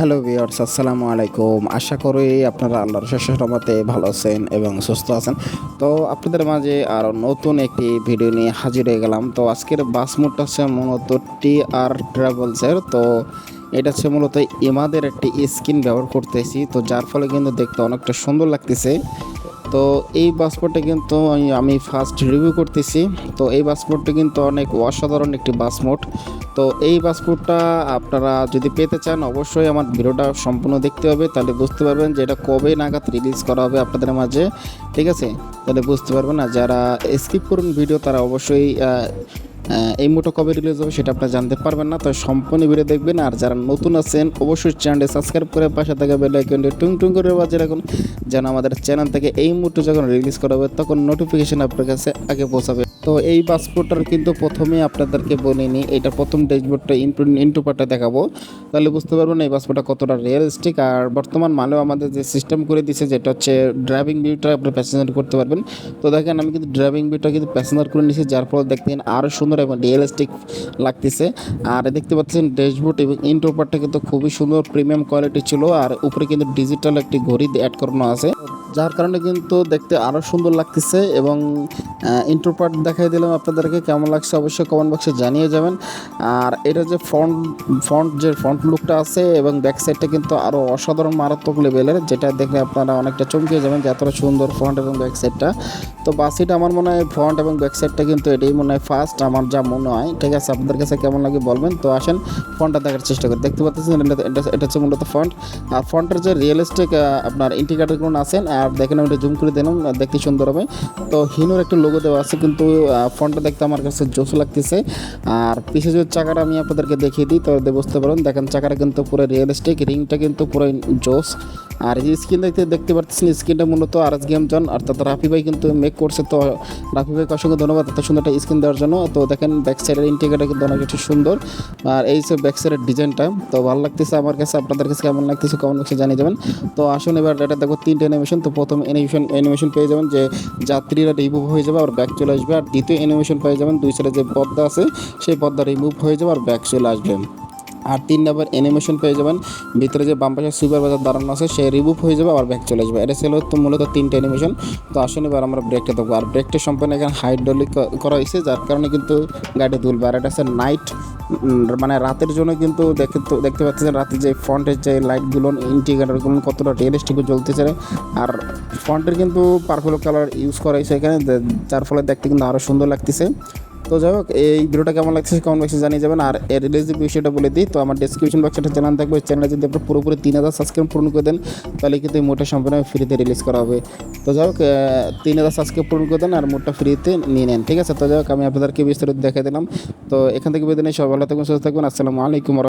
Hello viewers আসসালামু আলাইকুম। আশা করি আপনারা আল্লাহর রহমতে ভালো আছেন এবং সুস্থ আছেন। তো আপনাদের মাঝে আরও নতুন একটি ভিডিও নিয়ে হাজির হয়ে গেলাম। তো আজকের বাস মোডটা হচ্ছে মূলত টি আর ট্রাভেলসের। তো এটা হচ্ছে মূলত ইমাদের একটি স্কিন ব্যবহার করতেছি। তো যার ফলে কিন্তু দেখতে অনেকটা সুন্দর লাগতেছে। তো এই পাসপোর্টটা কিন্তু আমি- ফার্স্ট রিভিউ করতেছি। তো এই পাসপোর্টটা কিন্তু অনেক অসাধারণ একটি পাসপোর্ট তো এই পাসপোর্টটা আপনারা যদি পেতে চান, অবশ্যই আমার ভিডিওটা সম্পূর্ণ দেখতে হবে। তাহলে বুঝতে পারবেন যে এটা কবে নাগাদ রিলিজ করা হবে আপনাদের মাঝে। ঠিক আছে? তাহলে বুঝতে পারবেন না, যারা স্কিপ করুন ভিডিও তারা অবশ্যই এই মোটো কবে রিলিজ হবে সেটা আপনারা জানতে পারবেন না তো সম্পূর্ণ ভিডিও দেখবেন, আর যারা নতুন আছেন, অবশ্যই চ্যানেলটি সাবস্ক্রাইব করে পাশে থাকা বেল আইকনটি টুং টুং করে বাজে রাখুন, যেন আমাদের চ্যানেল থেকে এই মুহূর্তে যখন রিলিজ করা হবে, তখন নোটিফিকেশন আপনার কাছে আগে পৌঁছাবে। তো এই পাসপোর্টটার কিন্তু প্রথমে আপনাদেরকে বলিনি এটা প্রথম ড্যাশবোর্ডটা ইন্টু ইন্টু পার্টটা দেখাবো। তাহলে বুঝতে পারবেন এই পাসপোর্টটা কতটা রিয়েলিস্টিক আর বর্তমান মালেও আমাদের যে সিস্টেম করে দিয়েছে যেটা হচ্ছে ড্রাইভিং ভিউটা আপনি প্যাসেঞ্জার করতে পারবেন। তো দেখেন আমি কিন্তু ড্রাইভিং ভিউটা কিন্তু প্যাসেঞ্জার করে নিয়েছি যার ফলে দেখতেন আরও সুন্দর এবং রিয়েলিস্টিক লাগতেছে। আর দেখতে পাচ্ছেন ড্যাশবোর্ড এবং ইন্টু পার্টটা কিন্তু খুবই সুন্দর প্রিমিয়াম কোয়ালিটি ছিল আর উপরে কিন্তু ডিজিটাল একটি ঘড়ি অ্যাড করানো আছে। যার কারণে কিন্তু দেখতে আরও সুন্দর লাগতেছে এবং ইন্ট্রো পার্ট দেখাই দিলাম আপনাদেরকে, কেমন লাগছে অবশ্যই কমেন্ট বক্সে জানিয়ে যাবেন। আর এটা যে ফ্রন্ট ফ্রন্ট যে ফ্রন্ট লুকটা আছে এবং ব্যাক সাইডটা কিন্তু আরও অসাধারণ মারাত্মক লেভেলের যেটা দেখলে আপনারা অনেকটা চমকে যাবেন যে এতটা সুন্দর ফ্রন্ট এবং ব্যাক সাইডটা তো বাসিটা আমার মনে হয় ফ্রন্ট এবং ব্যাক সাইডটা কিন্তু এটাই মনে হয় ফার্স্ট আমার যা মনে হয়। ঠিক আছে, আপনাদের কাছে কেমন লাগে বলবেন। তো আসেন ফ্রন্টটা দেখার চেষ্টা করি। দেখতে পাচ্ছেন, এটা হচ্ছে মূলত ফ্রন্ট আর ফ্রন্টের যে রিয়েলিস্টিক আপনার ইন্ডিকেটারগুলো আছেন আর দেখেন আমি জুম করে দিলাম দেখতে সুন্দর হবে। তো হিনোর একটা লোগো দেওয়া আছে, কিন্তু ফোনটা দেখতে আমার কাছে জোস লাগতেছে। আর পিছে যে চাকাটা আমি আপনাদেরকে দেখিয়ে দিই তো বুঝতে পারেন দেখেন চাকাটা কিন্তু পুরো রিয়েলিস্টিক রিংটা কিন্তু পুরো জোস। আর এই যে স্ক্রিন দেখতে দেখতে পাচ্ছেন স্ক্রিনটা মূলত আর এস গেম জন। অর্থাৎ রাফি ভাই কিন্তু মেক করছে। তো রাফি ভাইকে অসংখ্য ধন্যবাদ এত সুন্দর একটা স্ক্রিন দেওয়ার জন্য। তো দেখেন ব্যাক সাইডের ইন্টিগ্রেটার কিন্তু অনেক একটু সুন্দর। আর এই যে ব্যাক সাইডের ডিজাইনটা তো ভালো লাগতেছে আমার কাছে। আপনাদের কাছে কেমন লাগতেছে কমেন্ট বক্সে জানিয়ে যাবেন। তো আসুন এবার এটা দেখো, তিনটে অ্যানিমেশন তো প্রথম অ্যানিমেশন অ্যানিমেশন পেয়ে যাবেন যে যাত্রীরা রিমুভ হয়ে যাবে আর ব্যাক চলে আসবে। আর দ্বিতীয় অ্যানিমেশন পেয়ে যাবেন, দুই সাইডে যে পর্দা আছে, সেই পর্দা রিমুভ হয়ে যাবে আর ব্যাক চলে আসবে। আর তিন নম্বর অ্যানিমেশন পেয়ে যাবেন। ভিতরে যে বাম পাশে সুপার বাজার দাঁড়ানো আছে সে রিমুভ হয়ে যাবে, আবার ব্যাক চলে যাবে। এটা ছিল তো মূলত তিনটে অ্যানিমেশন তো আসুন এবার আমরা ব্রেকটা দেবো আর ব্রেকটা সম্পূর্ণ এখানে হাইড্রোলিক করা হয়েছে, যার কারণে কিন্তু গাড়ি তুলবে আর এটা হচ্ছে নাইট মানে রাতের জন্য কিন্তু দেখতে দেখতে পাচ্ছেন রাতে যে ফ্রন্টের যে লাইটগুলো ইন্টিগ্রেটারগুলো কতটা রিয়েলিস্টিক জ্বলতেছে। আর ফ্রন্টের কিন্তু পার্পল কালার ইউজ করা হয়েছে এখানে যার ফলে দেখতে কিন্তু আরও সুন্দর লাগতেছে। তো যাই হোক, এই ভিডিওটা কেমন লাগছে কমেন্ট বক্সে জানিয়ে যাবেন। আর এর রিলিজের বিষয়টা বলে দিই। তো আমার ডিসক্রিপশন বক্সে জানান চ্যানেল থাকবে চ্যানেলে যদি আপনার পুরোপুরি তিন হাজার সাবস্ক্রাইব পূরণ করে দেন, তাহলে কিন্তু এই মোটা সম্পূর্ণ ফ্রিতে রিলিজ করা হবে। তো যাই হোক তিন হাজার সাবস্ক্রাইব পূরণ করে দেন আর মোটটা ফ্রিতে নিয়ে নেন, ঠিক আছে? তো যাই হোক, আমি আপনাদেরকে বিস্তারিত দেখে দিলাম। তো এখান থেকে বেদিনে সব ভালো থাকবেন, সুস্থ থাকবেন। আসসালামু আলাইকুম